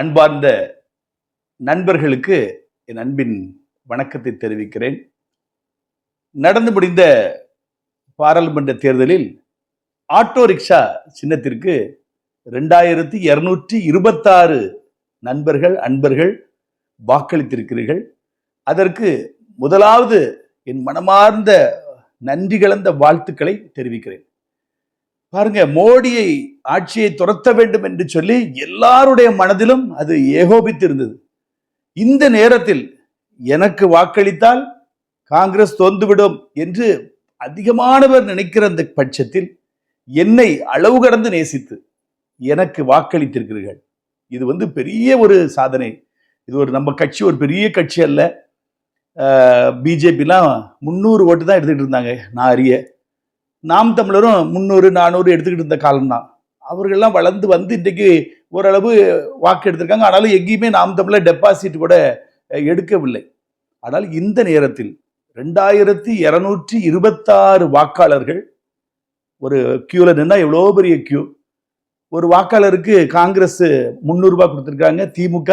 அன்பார்ந்த நண்பர்களுக்கு என் அன்பின் வணக்கத்தை தெரிவிக்கிறேன். நடந்து முடிந்த பாராளுமன்ற தேர்தலில் ஆட்டோ ரிக்ஷா சின்னத்திற்கு ரெண்டாயிரத்தி இருநூற்றி இருபத்தாறு நண்பர்கள் அன்பர்கள் வாக்களித்திருக்கிறீர்கள். அதற்கு முதலாவது என் மனமார்ந்த நன்றி கலந்த வாழ்த்துக்களை தெரிவிக்கிறேன். பாருங்க மோடியை ஆட்சியை துரத்த வேண்டும் என்று சொல்லி எல்லாருடைய மனதிலும் அது ஏகோபித்திருந்தது. இந்த நேரத்தில் எனக்கு வாக்களித்தால் காங்கிரஸ் தோந்துவிடும் என்று அதிகமானவர் நினைக்கிற அந்த பட்சத்தில் என்னை அளவு கடந்து நேசித்து எனக்கு வாக்களித்திருக்கிறீர்கள். இது வந்து பெரிய ஒரு சாதனை. இது ஒரு நம்ம கட்சி ஒரு பெரிய கட்சி அல்ல. பிஜேபிலாம் முந்நூறு ஓட்டு தான் எடுத்துகிட்டு இருந்தாங்க. நான் அறிய. நாம் தமிழரும் முந்நூறு நானூறு எடுத்துக்கிட்டு இருந்த காலம்தான். அவர்கள்லாம் வளர்ந்து வந்து இன்றைக்கு ஓரளவு வாக்கு எடுத்திருக்காங்க. ஆனாலும் எங்கேயுமே நாம் தமிழர் டெபாசிட் கூட எடுக்கவில்லை. ஆனால் இந்த நேரத்தில் ரெண்டாயிரத்தி இரநூற்றி இருபத்தாறு வாக்காளர்கள் ஒரு க்யூவில் நின்னால் எவ்வளோ பெரிய கியூ ஒரு வாக்காளருக்கு காங்கிரஸ் முந்நூறுரூபா கொடுத்துருக்காங்க திமுக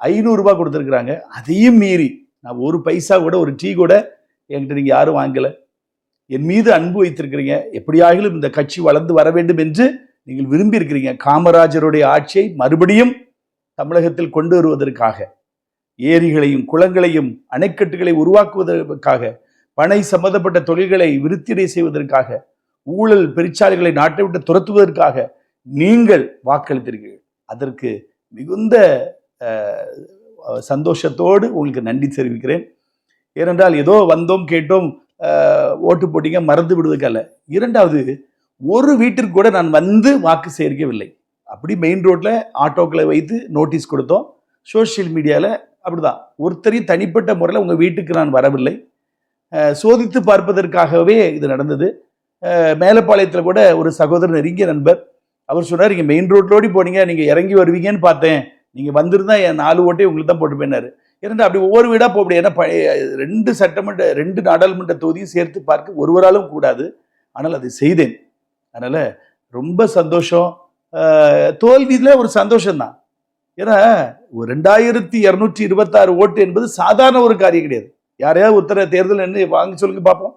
ஐநூறுரூபா கொடுத்துருக்குறாங்க. அதையும் மீறி நான் ஒரு பைசா கூட ஒரு டீ கூட என்கிட்ட நீங்கள் யாரும் வாங்கலை. என் மீது அன்பு வைத்திருக்கிறீங்க. எப்படியாகிலும் இந்த கட்சி வளர்ந்து வர வேண்டும் என்று நீங்கள் விரும்பியிருக்கிறீங்க. காமராஜருடைய ஆட்சியை மறுபடியும் தமிழகத்தில் கொண்டு வருவதற்காக ஏரிகளையும் குளங்களையும் அணைக்கட்டுகளை உருவாக்குவதற்காக பனை சம்பந்தப்பட்ட தொழில்களை விருத்தியடை செய்வதற்காக ஊழல் பெருச்சாலைகளை நாட்டை விட்டு துரத்துவதற்காக நீங்கள் வாக்களித்தீர்கள் அதற்கு மிகுந்த சந்தோஷத்தோடு உங்களுக்கு நன்றி தெரிவிக்கிறேன். ஏனென்றால் ஏதோ வந்தோம் கேட்டோம் ஓட்டு போட்டிங்க மறந்து விடுவதற்கல்ல. இரண்டாவது ஒரு வீட்டிற்கு கூட நான் வந்து வாக்கு சேர்க்கவில்லை. அப்படி மெயின் ரோட்டில் ஆட்டோக்களை வைத்து நோட்டீஸ் கொடுத்தோம். சோஷியல் மீடியாவில் அப்படிதான். ஒருத்தரையும் தனிப்பட்ட முறையில் உங்கள் வீட்டுக்கு நான் வரவில்லை. சோதித்து பார்ப்பதற்காகவே இது நடந்தது. மேலப்பாளையத்தில் கூட ஒரு சகோதரர் நெருங்கிய நண்பர். அவர் சொன்னார் நீங்கள் மெயின் ரோட்லோடி போனீங்க நீங்கள் இறங்கி வருவீங்கன்னு பார்த்தேன். நீங்கள் வந்திருந்தா என் நாலு ஓட்டையும் உங்களுக்கு தான் போட்டு போயினார் இருந்து அப்படி ஒவ்வொரு வீடாக போக முடியாது ஏன்னா பழைய ரெண்டு சட்டமன்ற ரெண்டு நாடாளுமன்ற தொகுதியும் சேர்த்து பார்க்க ஒருவராலும் கூடாது. ஆனால் அதை செய்தேன். அதனால் ரொம்ப சந்தோஷம். தோல்வியில் ஒரு சந்தோஷம்தான். ஏன்னா ஒரு ரெண்டாயிரத்தி இரநூற்றி இருபத்தாறு ஓட்டு என்பது சாதாரண ஒரு காரியம் கிடையாது. யாரையாவது உத்தர தேர்தல் என்ன வாங்க சொல்லுங்க பார்ப்போம்.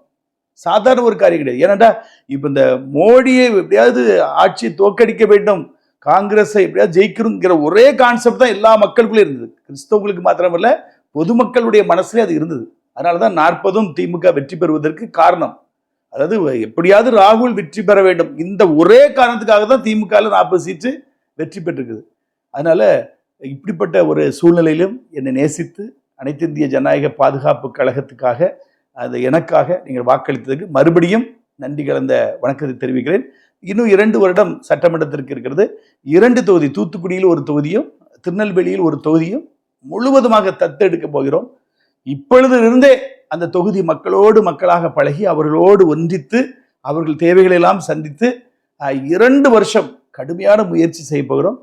சாதாரண ஒரு காரியம் கிடையாது. ஏன்னாடா இப்போ இந்த மோடியை எப்படியாவது ஆட்சியை தோற்கடிக்க வேண்டும். காங்கிரஸை எப்படியாவது ஜெயிக்கணுங்கிற ஒரே கான்செப்ட் தான் எல்லா மக்களுக்குள்ளே இருந்தது. கிறிஸ்தவங்களுக்கு மாத்திரமல்ல பொதுமக்களுடைய மனசுலேயே அது இருந்தது. அதனால தான் நாற்பதும் திமுக வெற்றி பெறுவதற்கு காரணம். அதாவது எப்படியாவது ராகுல் வெற்றி பெற வேண்டும். இந்த ஒரே காரணத்துக்காக தான் திமுகவில் நாற்பது சீட்டு வெற்றி பெற்றிருக்குது. அதனால இப்படிப்பட்ட ஒரு சூழ்நிலையிலும் என்னை நேசித்து அனைத்து இந்திய ஜனநாயக பாதுகாப்பு கழகத்துக்காக அது எனக்காக நீங்கள் வாக்களித்ததுக்கு மறுபடியும் நன்றி கலந்த வணக்கத்தை தெரிவிக்கிறேன். இன்னும் இரண்டு வருடம் சட்டமன்றத்திற்கு இருக்கிறது. இரண்டு தொகுதி தூத்துக்குடியில் ஒரு தொகுதியும் திருநெல்வேலியில் ஒரு தொகுதியும் முழுவதுமாக தத்தெடுக்க போகிறோம். இப்பொழுதிலிருந்தே அந்த தொகுதி மக்களோடு மக்களாக பழகி அவர்களோடு ஒன்றித்து அவர்கள் தேவைகளை எல்லாம் சந்தித்து இரண்டு வருஷம் கடுமையான முயற்சி செய்ய போகிறோம்.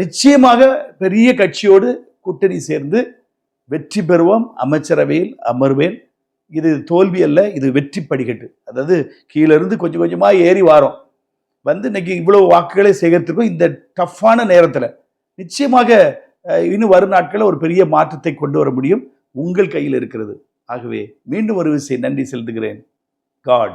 நிச்சயமாக பெரிய கட்சியோடு கூட்டணி சேர்ந்து வெற்றி பெறுவோம். அமைச்சரவையில் அமர்வேன். இது தோல்வி அல்ல இது வெற்றி படிக்கட்டு. அதாவது கீழிருந்து கொஞ்சம் கொஞ்சமாக ஏறி வாரோம். வந்து இன்னைக்கு இவ்வளோ வாக்குகளை சேகரித்திருக்கோம். இந்த டஃப்பான நேரத்தில் நிச்சயமாக இன்னும் வரும் நாட்களில் ஒரு பெரிய மாற்றத்தை கொண்டு வர முடியும். உங்கள் கையில் இருக்கிறது. ஆகவே மீண்டும் ஒரு விஷயம் நன்றி செலுத்துகிறேன். காட்